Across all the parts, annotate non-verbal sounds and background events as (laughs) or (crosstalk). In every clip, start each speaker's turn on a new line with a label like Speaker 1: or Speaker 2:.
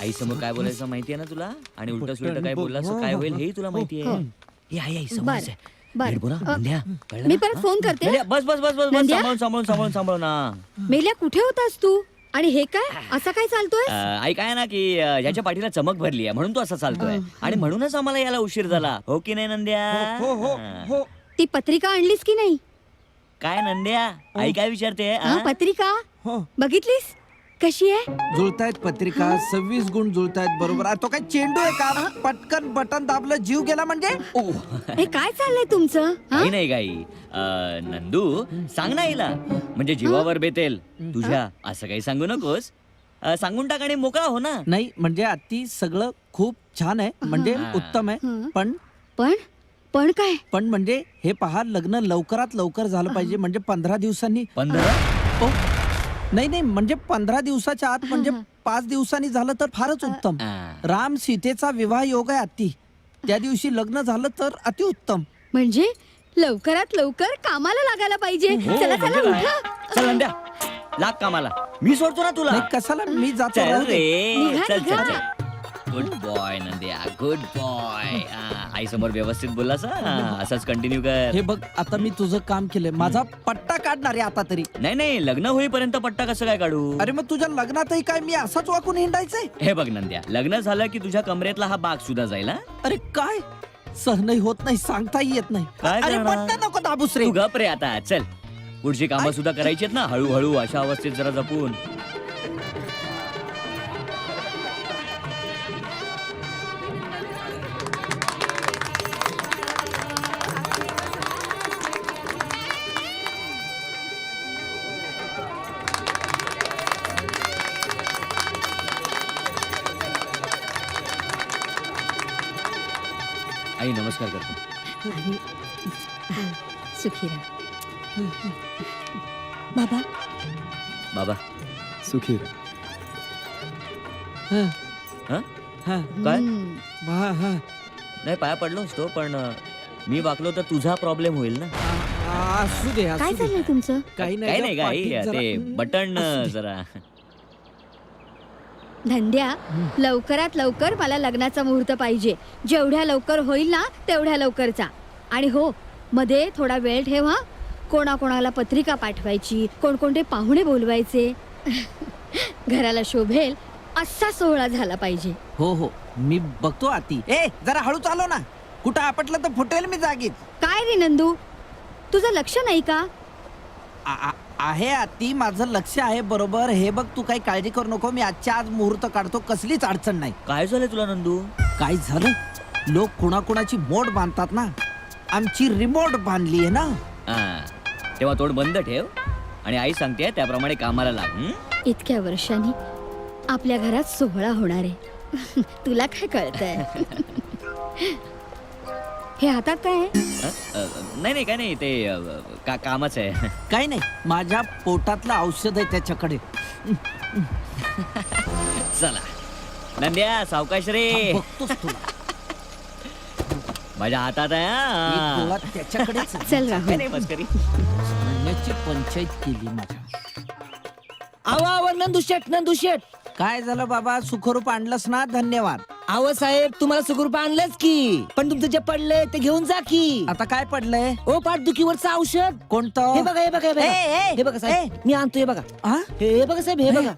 Speaker 1: आई समोर काय बोलायचं माहितीये ना तुला? आणि उलट सुलट काय
Speaker 2: बोल.
Speaker 1: बोललास
Speaker 2: हो,
Speaker 1: तर काय
Speaker 2: हो,
Speaker 1: होईल
Speaker 2: हो.
Speaker 1: तुला माहितीये
Speaker 3: हो.
Speaker 1: हे. आई आई
Speaker 3: बर,
Speaker 1: समोरच आहे.
Speaker 3: बर.
Speaker 1: नीट बोला
Speaker 3: अ,
Speaker 1: नंद्या, कळलं
Speaker 3: मी
Speaker 1: ना?
Speaker 3: परत फोन करते.
Speaker 1: नंद्या, बस बस बस बस बस
Speaker 3: नंद्या?
Speaker 1: सांभाळून सांभाळून सांभाळून ना
Speaker 3: मेल्या कुठे होतास तू? आणि हे काय? असं काय चालतोय?
Speaker 1: अं, आई काय ना की अं, याच्या पाठीला चमक भरली आहे म्हणून तो असा चालतोय. आणि म्हणूनच आम्हाला याला उशीर झाला. हो की नाही नंद्या?
Speaker 2: हो हो
Speaker 1: हा.
Speaker 2: हो.
Speaker 3: ती पत्रिका आणलीस की नाही?
Speaker 1: काय नंद्या? आई काय विचारते
Speaker 3: हा? पत्रिका?
Speaker 2: हो.
Speaker 3: बघितलीस? कशी आहे?
Speaker 2: जुळतायत पत्रिका सव्वीस गुण जुळतायत बरोबर. आ, तो काय चेंडू आहे का? पटकन बटन दाबलं जीव गेला म्हणजे?
Speaker 1: ओ,
Speaker 3: हे काय चाललंय तुमचं? हा?
Speaker 1: काही नाही गाई. अं, नंदू सांग ना हिला. म्हणजे जीवावर बेतेल. तुझ्या असं काही सांगू नकोस. अं, सांगून टाक आणि मोकळा हो ना.
Speaker 2: नाही म्हणजे अति सगळं खूप छान आहे. म्हणजे
Speaker 1: हा.
Speaker 2: उत्तम आहे.
Speaker 3: हं.
Speaker 2: पण
Speaker 3: पण? पण काय?
Speaker 2: पण म्हणजे हे पहा लग्न लवकरात लवकर झालं पाहिजे. म्हणजे पंधरा दिवसांनी
Speaker 1: पंधरा?
Speaker 2: ओ, नाही नाही म्हणजे पंधरा दिवसाच्या आत म्हणजे पाच दिवसांनी झालं तर फारच उत्तम. राम सीतेचा विवाह योग आहे अति. त्या दिवशी लग्न झालं तर अतिउत्तम
Speaker 3: म्हणजे लवकरात लवकर कामाला लागायला पाहिजे.
Speaker 1: हो,
Speaker 3: चला
Speaker 1: म्हणजे
Speaker 3: चला
Speaker 1: काय?
Speaker 3: उठा
Speaker 1: चल नंद्या. लाग कामाला. मी सोडतो ना तुला.
Speaker 2: नाही कशाला? मी जातो
Speaker 1: चल
Speaker 2: राहू दे.
Speaker 1: रे.
Speaker 3: निघा,
Speaker 1: चल चल
Speaker 3: निघा.
Speaker 1: चल. Good bye Nandya. Good bye आई समोर व्यवस्थित बोललास हा? असंच कंटिन्यू कर.
Speaker 2: हे बघ आता मी तुझं काम केलंय. माझा पट्टा काढणार आहे आता तरी.
Speaker 1: नाही नाही लग्न होईपर्यंत पट्टा कसं काय काढू?
Speaker 2: अरे मग तुझ्या लग्नातही काय मी असाच वाकून हिंडायचंय?
Speaker 1: हे बघ नंद्या लग्न झालं की तुझ्या कमरेतला हा बाग सुद्धा जाईल हा?
Speaker 2: अरे काय? सहनही होत नाही सांगताही येत नाही.
Speaker 1: काय
Speaker 2: अरे
Speaker 1: करणार?
Speaker 2: पट्टा नको दाबूस रे.
Speaker 1: तू गप रे आता चल. पुढची कामं सुद्धा करायची आहेत ना हळूहळू अशा अवस्थेत जरा जपून. नमस्कार करतो.
Speaker 3: सुखी राहा बाबा.
Speaker 1: बाबा
Speaker 4: सुखी
Speaker 2: हं,
Speaker 1: हं?
Speaker 2: हं,
Speaker 1: काय?
Speaker 3: हम्म.
Speaker 1: नाही पाया पडलोच तो पण अं, मी वाकलो तर तुझा प्रॉब्लेम होईल ना.
Speaker 2: आ, असू दे
Speaker 3: काय
Speaker 2: असू दे.
Speaker 3: चाललंय तुमचं?
Speaker 2: काही
Speaker 1: काही नाही काय
Speaker 2: पाठीत जरा-
Speaker 1: ते
Speaker 2: हं,
Speaker 1: बटन
Speaker 2: असू दे.
Speaker 1: जरा.
Speaker 3: धंद्या लवकरात लवकर मला लग्नाचा मुहूर्त पाहिजे. जेवढ्या लवकर होईल ना तेवढ्या लवकरचा. आणि हो मध्ये थोडा वेळ ठेव हा. कोणाकोणाला पत्रिका पाठवायची कोणकोणते पाहुणे बोलवायचे. (laughs) घराला शोभेल असा सोहळा झाला पाहिजे.
Speaker 2: हो हो. मी बघतो आती. ए जरा हळू चालव ना. कुठं आपटलं तर फुटेल मी जागीच.
Speaker 3: काय रे नंदू? तुझं लक्ष नाही का?
Speaker 2: आ- आ- आहे आती माझं लक्ष आहे बरोबर. हे बघ तू काही काळजी करू नको. मी आजच्या आज मुहूर्त काढतो. कसलीच अडचण नाही.
Speaker 1: काय झालंय तुला नंदू?
Speaker 2: काय झालं? लोक कुणाकुणाची मोड बांधतात ना? आमची रिमोट बांधली आहे ना?
Speaker 1: हा. तेव्हा तोंड बंद ठेव. आणि आई सांगते त्याप्रमाणे कामाला लाग हं?
Speaker 3: इतक्या वर्षांनी आपल्या घरात सोहळा होणार आहे. (laughs) तुला काय कळतंय? (laughs) हे हातात काय आहे?
Speaker 1: नाही नाही काय नाही ते अ, का कामच आहे.
Speaker 2: काही नाही माझ्या पोटातलं औषध आहे त्याच्याकडे.
Speaker 1: चला. नंद्या सावकाश रे
Speaker 2: तुला.
Speaker 1: माझ्या हातात आहे हा.
Speaker 2: त्याच्याकडेच आहे.
Speaker 3: चल
Speaker 1: काय
Speaker 3: राहुल
Speaker 1: नाही मस्करी
Speaker 2: म्हणण्याची पंचायत केली माझ्या.
Speaker 5: आवा आवा नंदू शेठ नंदू शेठ.
Speaker 2: काय झालं बाबा? सुखरूप आणलंस ना? धन्यवाद.
Speaker 5: आव साहेब तुम्हाला सुखरूप आणलंच की. पण तुमचं जे पडलंय ते घेऊन जा की.
Speaker 2: आता काय पडलंय?
Speaker 5: ओ पाठदुखीवरचं औषध.
Speaker 2: कोणतं?
Speaker 5: हे बघा हे बघा हे बघा.
Speaker 2: ए,
Speaker 5: हे बघा साहेब. मी आणतो हे बघा.
Speaker 2: हा?
Speaker 5: हे बघा साहेब हे बघा.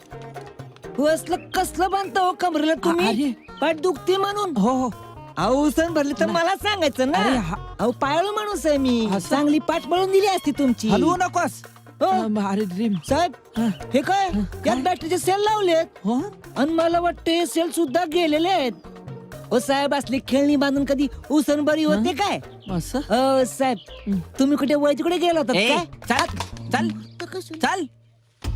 Speaker 5: हो असलं कसलं बांधता हो कमरेला तुम्ही. पाठ दुखते म्हणून.
Speaker 2: हो हो.
Speaker 5: अहो सण भरली तर मला सांगायचं ना.
Speaker 2: अरे, हा-
Speaker 5: अहो पाळू माणूस आहे मी.
Speaker 2: असं?
Speaker 5: चांगली पाठ पळून दिली असती तुमची.
Speaker 2: हलवू नकोस.
Speaker 5: हो.
Speaker 2: अरे ड्रीम
Speaker 5: साहेब हे. काय? यात बॅटरीचे सेल लावलेत
Speaker 2: हो?
Speaker 5: आणि मला वाटते हे सेल सुद्धा गेलेले आहेत. ओ साहेब असली खेळणी बांधून कधी उसन बरी होते काय?
Speaker 2: असं?
Speaker 5: अ साहेब तुम्ही कुठे वय तिकडे गेला होता
Speaker 2: ए,
Speaker 5: काय?
Speaker 2: चल चल. चल.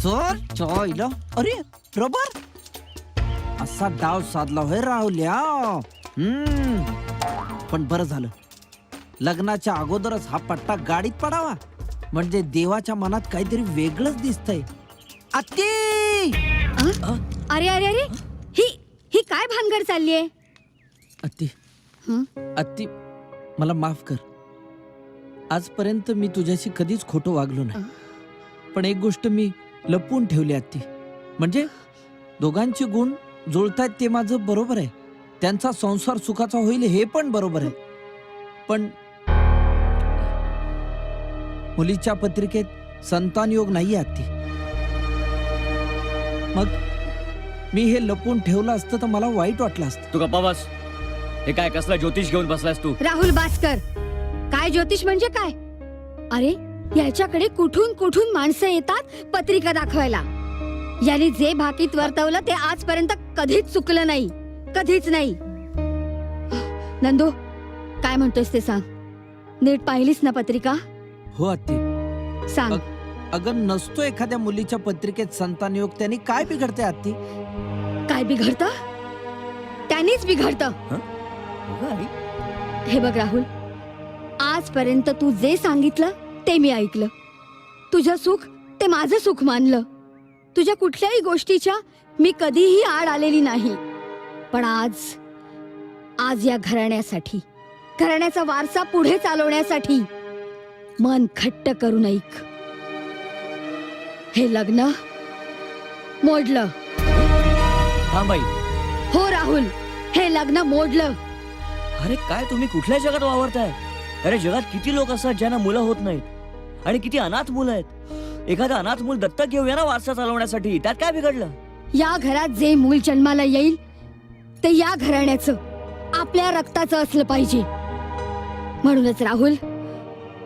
Speaker 2: चोर. चोयलो अरे रबर. असा डाव साधला होय राहुल्या. हम्म. पण बरं झालं. लग्नाच्या अगोदरच हा पट्टा गाडीत पडावा. म्हणजे देवाच्या मनात काहीतरी वेगळंच दिसतंय. अत्ती
Speaker 3: अरे अरे अरे! ही ही काय भानगड चाललीये?
Speaker 2: अत्ती
Speaker 3: हं?
Speaker 2: अत्ती मला माफ कर. आजपर्यंत मी तुझ्याशी कधीच खोटं वागलो नाही. पण एक गोष्ट मी लपवून ठेवली अत्ती म्हणजे दोघांचे गुण जुळतायत ते माझं बरोबर आहे. त्यांचा संसार सुखाचा होईल हे पण बरोबर आहे. पण मुलीच्या पत्रिकेत संतान योग नाही आत्ती. मग मी हे लपून ठेवलं असतं तर मला वाईट वाटलं असतं.
Speaker 1: तू गप्पा बस. हे काय कसला ज्योतिष घेऊन बसलास तू?
Speaker 3: राहुल भास्कर काय ज्योतिष म्हणजे काय? अरे याच्याकडे कुठून कुठून माणसं येतात पत्रिका दाखवायला? याने जे भाकीत वर्तवलं ते आजपर्यंत कधीच चुकलं नाही कधीच नाही. नंदू काय म्हणतोस ते सांग? नीट पाहिलीस ना पत्रिका?
Speaker 2: हो आत्ती.
Speaker 3: सांग.
Speaker 2: अगं नसतो एखाद्या मुलीच्या पत्रिकेत संतान योग त्यांनी काय बिघडते आत्ती?
Speaker 3: काय बिघडत? त्यांनीच बिघडत. हे बघ राहुल. आजपर्यंत तू जे सांगितलं ते मी ऐकलं. तुझं सुख ते माझं सुख मानलं. तुझ्या कुठल्याही गोष्टीच्या मी कधीही आड आलेली नाही. पण आज आज या घराण्यासाठी घराण्याचा वारसा पुढे चालवण्यासाठी मन खट्ट करून ऐक हे लग्न मोडलं.
Speaker 1: बाई.
Speaker 3: हो राहुल हे लग्न मोडलं.
Speaker 1: अरे काय तुम्ही कुठल्या जगात वावरताय? अरे जगात किती लोक असतात ज्यांना मुलं होत नाहीत? आणि किती अनाथ मुलं आहेत? एखादं अनाथ मूल दत्तक घेऊया ना वारसा चालवण्यासाठी. त्यात काय बिघडलं?
Speaker 3: या घरात जे मूल जन्माला येईल ते या घराण्याचं आपल्या रक्ताचं असलं पाहिजे. म्हणूनच राहुल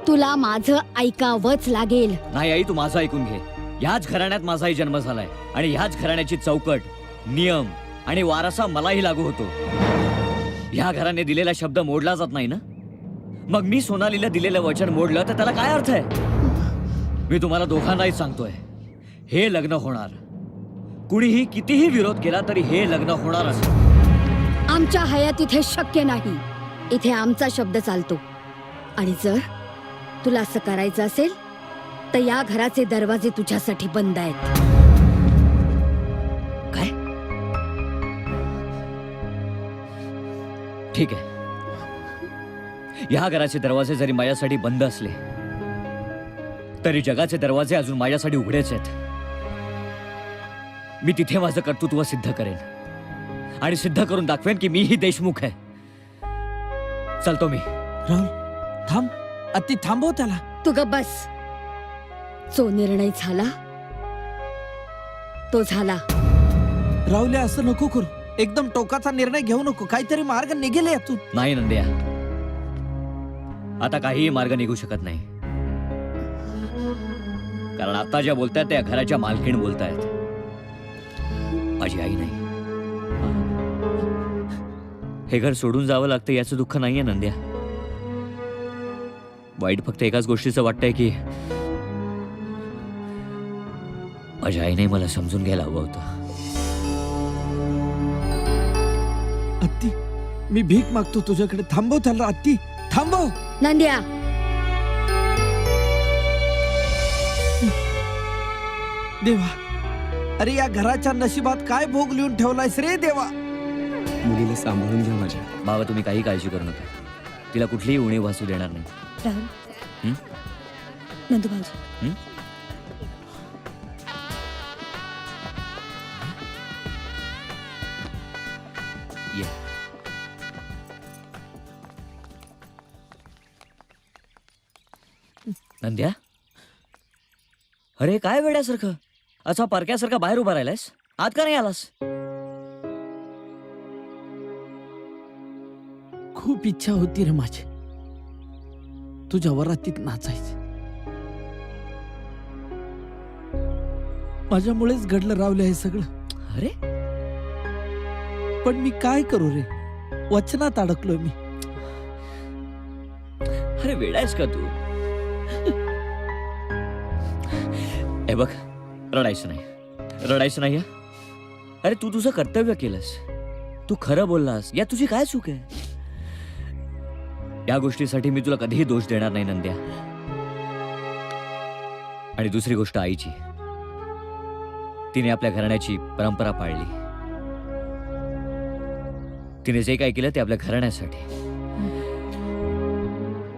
Speaker 3: तुला माझं ऐकावंच लागेल.
Speaker 1: नाही आई तू माझं ऐकून घे. ह्याच घराण्यात माझाही जन्म झालाय. आणि ह्याच घराण्याची चौकट नियम आणि वारसा मलाही लागू होतो. ह्या घराने दिलेला शब्द मोडला जात नाही ना? मग मी सोनालीला दिलेलं वचन मोडलं तर त्याला काय अर्थ आहे? मी तुम्हाला दोघांनाही सांगतोय. हे लग्न होणार. कुणीही कितीही विरोध केला तरी हे लग्न होणारच
Speaker 3: आमच्या हयात इथे शक्य नाही. इथे आमचा शब्द चालतो. आणि जर तुला असं करायचं असेल तर या घराचे दरवाजे तुझ्यासाठी बंद आहेत.
Speaker 1: काय? ठीक आहे. या घराचे दरवाजे जरी माझ्यासाठी बंद असले तरी जगाचे दरवाजे अजून माझ्यासाठी उघडेच आहेत. मी तिथे माझं कर्तृत्व सिद्ध करेन आणि सिद्ध करून दाखवेन की मीही देशमुख आहे. चलतो मी.
Speaker 2: राहुल थांब. अति थांबव त्याला.
Speaker 3: तू ग बस. जो निर्णय झाला तो झाला.
Speaker 2: राहुल असं नको करू. एकदम टोकाचा निर्णय घेऊ नको. काहीतरी मार्ग निघेल यातून.
Speaker 1: नाही नंद्या. आता काहीही मार्ग निघू शकत नाही. कारण आता ज्या बोलतायत त्या घराच्या मालकीण बोलतायत. माझी आई नाही. हे घर सोडून जावं लागतं याचं दुःख नाहीये नंद्या. वाईट फक्त एकाच गोष्टीचं वाटतंय की माझ्या आईने मला समजून घ्यायला हवं होतं.
Speaker 2: अत्ती मी भीक मागतो तुझ्याकडे. थांबव त्याला अत्ती. थांबव.
Speaker 3: नंद्या.
Speaker 2: देवा अरे या घराच्या नशिबात काय भोग लिहून ठेवलायस रे देवा?
Speaker 4: मुलीला सांभाळून घ्या माझ्या.
Speaker 1: बाबा तुम्ही काही काळजी करू नका. तिला कुठलीही उणीव भासू देणार नाही.
Speaker 3: राहुल? नंदू भाऊजी
Speaker 1: हं? ये. नंद्या? अरे काय वेड्यासारखं? असा परक्यासारखा बाहेर उभा राहिलायस? आत का नाही आलास?
Speaker 2: खूप इच्छा होती रे माझी. तुझ्या वरातीत नाचायची. माझ्यामुळेच घडलं रावलं हे सगळं.
Speaker 1: अरे?
Speaker 2: पण मी काय करू रे? वचनात अडकलोय मी.
Speaker 1: अरे वेडायस का तू? हे बघ रडायचं नाही. रडायचं नाही? अरे तू तुझं कर्तव्य केलंस. तू खरं बोललास. या तुझी काय चूक आहे? या गोष्टीसाठी मी तुला कधीही दोष देणार नाही नंद्या. आणि दुसरी गोष्ट आईची. तिने आपल्या घराण्याची परंपरा पाळली. तिने जे काय केलं ते आपल्या घराण्यासाठी.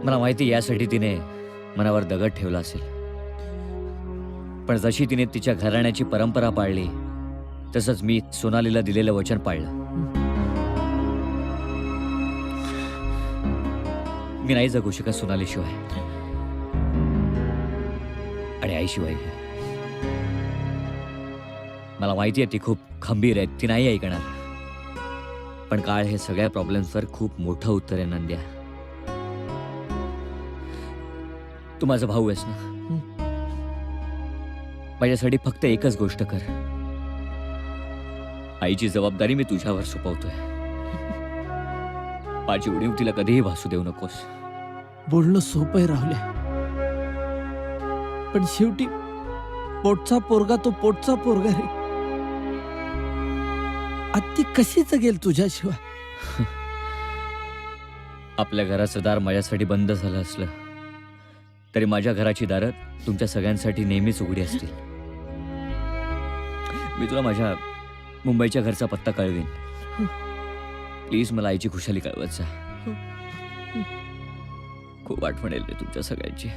Speaker 1: मला माहिती यासाठी तिने मनावर दगड ठेवला असेल. पण जशी तिने तिच्या घराण्याची परंपरा पाळली तसंच मी सोनालीला दिलेलं वचन पाळलं. मी नाही जगू शकत सोनालीशिवाय आणि आईशिवाय मला माहिती आहे ती खूप खंबीर आहे ती नाही ऐकणार. पण काळ हे सगळ्या प्रॉब्लेम्सवर खूप मोठं उत्तर आहे नंद्या. तू माझा भाऊ आहेस ना? माझ्यासाठी फक्त एकच गोष्ट कर. आईची जबाबदारी मी तुझ्यावर सोपवतोय. माझी उणीव तिला कधीही भासू देऊ नकोस.
Speaker 2: बोलणं सोपं आहे राहुल्या. पण शेवटी पोटचा पोरगा तो पोटचा पोरगा रे. आत्ती कशी जगेल तुझ्याशिवाय? (laughs)
Speaker 1: आपल्या घराचं दार माझ्यासाठी बंद झालं असलं तरी माझ्या घराची दारं तुमच्या सगळ्यांसाठी नेहमीच उघडी असतील. मी तुला माझ्या मुंबईच्या घरचा पत्ता कळवीन. प्लीज मला आईची खुशाली कळवत जा. खूप आठवण येईल रे तुमच्या सगळ्यांची.